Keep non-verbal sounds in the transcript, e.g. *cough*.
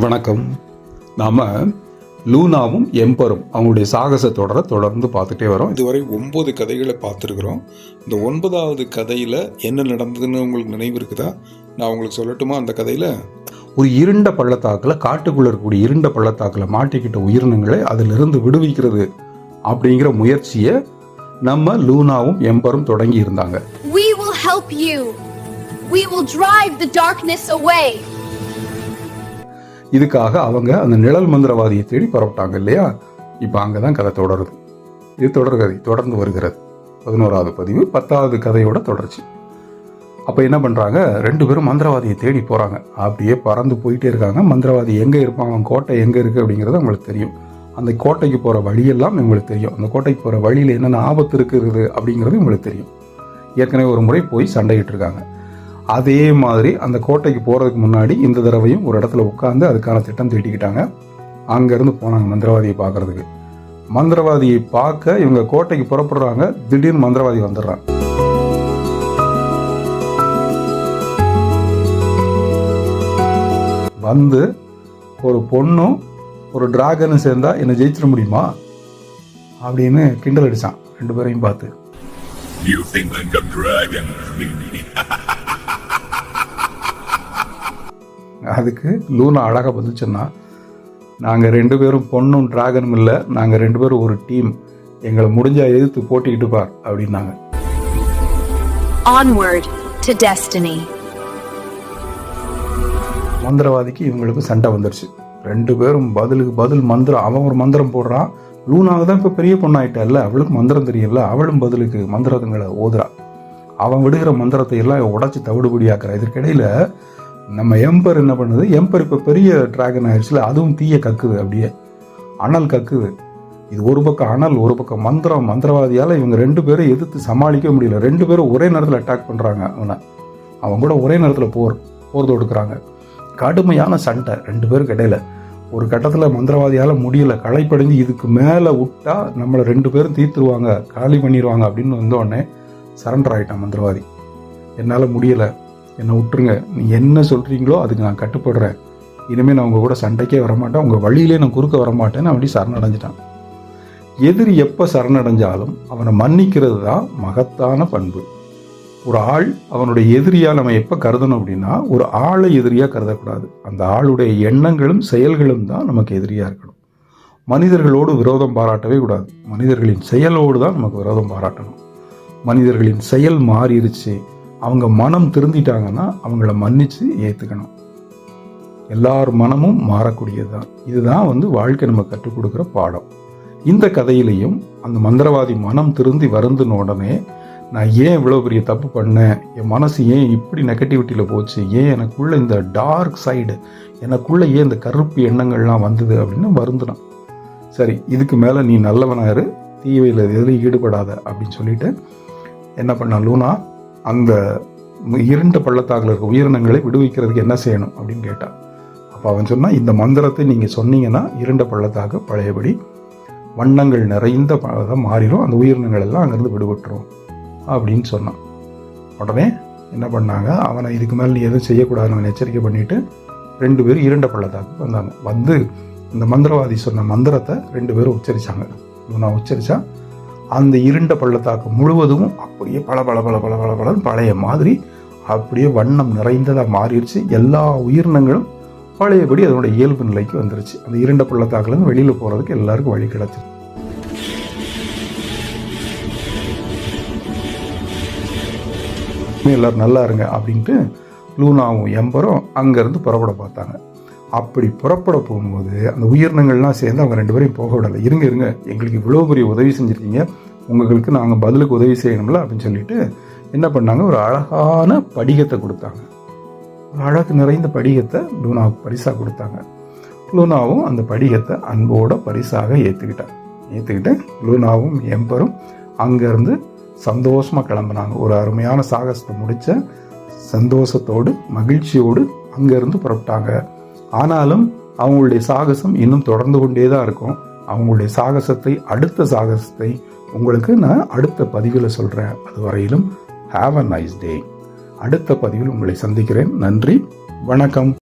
வணக்கம். நாம லூனாவும் எம்பரும் அவங்களுடைய சாகச தொடரை தொடர்ந்து பார்த்துட்டே வரோம். இதுவரை ஒன்பது கதைகளை பார்த்துருக்குறோம். இந்த ஒன்பதாவது கதையில் என்ன நடந்ததுன்னு உங்களுக்கு நினைவு இருக்குதா? நான் உங்களுக்கு சொல்லட்டுமா அந்த கதையில்? ஒரு இருண்ட பள்ளத்தாக்கில் காட்டுக்குள்ள இருக்கக்கூடிய இருண்ட பள்ளத்தாக்கில் மாட்டிக்கிட்ட உயிரினங்களை அதிலிருந்து விடுவிக்கிறது அப்படிங்கிற முயற்சியை நம்ம லூனாவும் எம்பரும் தொடங்கி இருந்தாங்க. We will help you. We will drive the darkness away. இதுக்காக அவங்க அந்த நிழல் மந்திரவாதியை தேடி புறப்பட்டாங்க இல்லையா? இப்போ அங்கே தான் கதை தொடருது. இது தொடர்கதை தொடர்ந்து வருகிறது. பதினோராவது பதிவு பத்தாவது கதையோட தொடர்ச்சி. அப்போ என்ன பண்ணுறாங்க ரெண்டு பேரும் மந்திரவாதியை தேடி போகிறாங்க அப்படியே பறந்து போயிட்டே இருக்காங்க. மந்திரவாதி எங்கே இருப்பான்? அவன் கோட்டை எங்கே இருக்குது அப்படிங்கிறது அவங்களுக்கு தெரியும். அந்த கோட்டைக்கு போகிற வழியெல்லாம் இவங்களுக்கு தெரியும். அந்த கோட்டைக்கு போகிற வழியில் என்னென்ன ஆபத்து இருக்கிறது அப்படிங்கிறது இவங்களுக்கு தெரியும். ஏற்கனவே ஒரு முறை போய் சண்டையிட்டு இருக்காங்க. அதே மாதிரி அந்த கோட்டைக்கு போகிறதுக்கு முன்னாடி இந்த தடவையும் ஒரு இடத்துல உட்காந்து அதுக்கான திட்டம் தீட்டிக்கிட்டாங்க. அங்கேருந்து போனாங்க மந்திரவாதியை பார்க்கறதுக்கு. மந்திரவாதியை பார்க்க இவங்க கோட்டைக்கு புறப்படுறாங்க. திடீர்னு மந்திரவாதி வந்துடுறான். வந்து ஒரு பொண்ணும் ஒரு டிராகனும் சேர்ந்தா என்னை ஜெயிச்சிட முடியுமா? அப்படின்னு கிண்டல் அடிச்சான். ரெண்டு பேரையும் பார்த்து. *laughs* அதுக்கு லூனா அழகாக பதிச்சுன்னா நாங்கள் ரெண்டு பேரும் பொண்ணும் டிராகனும் இல்லை நாங்கள் ரெண்டு பேரும் ஒரு டீம். எங்களை முடிஞ்சா எதிர்த்து போட்டிக்கிட்டு பார் அப்படின்னாங்க. மந்திரவாதிக்கு இவங்களுக்கு சண்டை வந்துருச்சு. ரெண்டு பேரும் பதிலுக்கு பதில் மந்திரம் அவன் ஒரு மந்திரம் போடுறான். லூனாக தான் இப்போ பெரிய பொண்ணாயிட்டால அவளுக்கு மந்திரம் தெரியல அவளும் பதிலுக்கு மந்திரங்களை ஓதுறா. அவன் விடுகிற மந்திரத்தை எல்லாம் உடைச்சி தவிடுபடியாக்குறா. இதற்கிடையில நம்ம எம்பர் என்ன பண்ணுது? எம்பர் இப்போ பெரிய டிராகன் ஆயிடுச்சுல அதுவும் தீய கக்குது அப்படியே. அனல் கக்குது. இது ஒரு பக்கம் அனல் ஒரு பக்கம் மந்திரம். மந்திரவாதியால் இவங்க ரெண்டு பேரும் எதிர்த்து சமாளிக்க முடியல. ரெண்டு பேரும் ஒரே நேரத்தில் அட்டாக் பண்ணுறாங்க அவனை. அவன் கூட ஒரே நேரத்தில் போர் போர் தொடுக்கிறாங்க. கடுமையான சண்டை ரெண்டு பேருக்கு இடையில. ஒரு கட்டத்தில் மந்திரவாதியால் முடியல. களைப்படைஞ்சு இதுக்கு மேலே விட்டா நம்மளை ரெண்டு பேரும் தீர்த்துருவாங்க காலி பண்ணிடுவாங்க அப்படின்னு வந்தோடனே சரண்டர் ஆகிட்டான் மந்திரவாதி. என்னால் முடியலை. என்னை விட்டுருங்க. நீ என்ன சொல்கிறீங்களோ அதுக்கு நான் கட்டுப்படுறேன். இனிமேல் நான் உங்கள் கூட சண்டைக்கே வரமாட்டேன். உங்கள் வழியிலே நான் குறுக்க வரமாட்டேன்னு அப்படி சரணடைஞ்சிட்டான். எதிரி எப்போ சரணடைஞ்சாலும் அவனை மன்னிக்கிறது தான் மகத்தான பண்பு. ஒரு ஆள் அவனுடைய எதிரியாக நம்ம எப்போ கருதணும் அப்படின்னா ஒரு ஆளை எதிரியாக கருதக்கூடாது. அந்த ஆளுடைய எண்ணங்களும் செயல்களும் தான் நமக்கு எதிரியாக இருக்கணும். மனிதர்களோடு விரோதம் பாராட்டவே கூடாது. மனிதர்களின் செயலோடு தான் நமக்கு விரோதம் பாராட்டணும். மனிதர்களின் செயல் மாறிடுச்சு அவங்க மனம் திருந்திட்டாங்கன்னா அவங்கள மன்னித்து ஏற்றுக்கணும் எல்லார் மனமும் மாறக்கூடியது தான் இதுதான் வந்து வாழ்க்கை நம்ம கற்றுக் கொடுக்குற பாடம். இந்த கதையிலையும் அந்த மந்திரவாதி மனம் திருந்தி வருந்தின உடனே நான் ஏன் இவ்வளோ பெரிய தப்பு பண்ணேன்? என் மனசு ஏன் இப்படி நெகட்டிவிட்டியில் போச்சு? ஏன் எனக்குள்ளே இந்த டார்க் சைடு எனக்குள்ளே ஏன் இந்த கருப்பு எண்ணங்கள்லாம் வந்தது? அப்படின்னு வருந்தினான். சரி இதுக்கு மேலே நீ நல்லவனாரு தீவையில் எதுலையும் ஈடுபடாத. அப்படின்னு சொல்லிட்டு என்ன பண்ணான் லூனா? அந்த இருண்ட பள்ளத்தாக்கில் இருக்க உயிரினங்களை விடுவிக்கிறதுக்கு என்ன செய்யணும் அப்படின்னு கேட்டான் அப்போ அவன் சொன்னால் இந்த மந்திரத்தை நீங்கள் சொன்னீங்கன்னா இருண்ட பள்ளத்தாக்கு பழையபடி வண்ணங்கள் நிறைந்த மாறிடும். அந்த உயிரினங்கள் எல்லாம் அங்கேருந்து விடுபட்டுரும் அப்படின்னு சொன்னான். உடனே என்ன பண்ணாங்க அவனை இதுக்கு மேலே நீ எதுவும் செய்யக்கூடாதுன்னு எச்சரிக்கை பண்ணிட்டு ரெண்டு பேரும் இரண்ட பள்ளத்தாக்கு வந்தாங்க. வந்து இந்த மந்திரவாதி சொன்ன மந்திரத்தை ரெண்டு பேரும் உச்சரித்தாங்க நான் உச்சரித்தான் அந்த இருண்ட பள்ளத்தாக்கு முழுவதும் அப்படியே பல பல பல பல பல பல பழைய மாதிரி அப்படியே வண்ணம் நிறைந்ததாக மாறிடுச்சு. எல்லா உயிரினங்களும் பழையபடி அதனுடைய இயல்பு நிலைக்கு வந்துருச்சு. அந்த இருண்ட பள்ளத்தாக்குலேருந்து வெளியில் போகிறதுக்கு எல்லாருக்கும் வழி கிடச்சிருச்சு. எல்லோரும் நல்லா இருங்க அப்படின்ட்டு லூனாவும் எம்பரும் அங்கேருந்து புறப்பட பார்த்தாங்க. அப்படி புறப்பட போகும்போது அந்த உயிரினங்கள்லாம் சேர்ந்து அவங்க ரெண்டு பேரையும் போக விடலை. இருங்க இருங்க எங்களுக்கு இவ்வளோ பெரிய உதவி செஞ்சுருக்கீங்க. உங்களுக்கு நாங்கள் பதிலுக்கு உதவி செய்யணும்ல அப்படின்னு சொல்லிட்டு என்ன பண்ணாங்க? ஒரு அழகான படிகத்தை கொடுத்தாங்க. ஒரு அழகு நிறைந்த படிகத்தை லூனாவுக்கு பரிசாக கொடுத்தாங்க. லூனாவும் அந்த படிகத்தை அன்போட பரிசாக ஏற்றுக்கிட்டாங்க ஏற்றுக்கிட்டு லூனாவும் எம்பரும் அங்கேருந்து சந்தோஷமாக கிளம்புனாங்க. ஒரு அருமையான சாகசத்தை முடித்த சந்தோஷத்தோடு மகிழ்ச்சியோடு அங்கேருந்து புறப்பட்டாங்க. ஆனாலும் அவங்களுடைய சாகசம் இன்னும் தொடர்ந்து கொண்டே தான் இருக்கும். அவங்களுடைய சாகசத்தை அடுத்த சாகசத்தை உங்களுக்கு நான் அடுத்த பதிவில் சொல்கிறேன் அது வரையிலும் ஹாவ் அ நைஸ் டே அடுத்த பதிவில் உங்களை சந்திக்கிறேன். நன்றி வணக்கம்.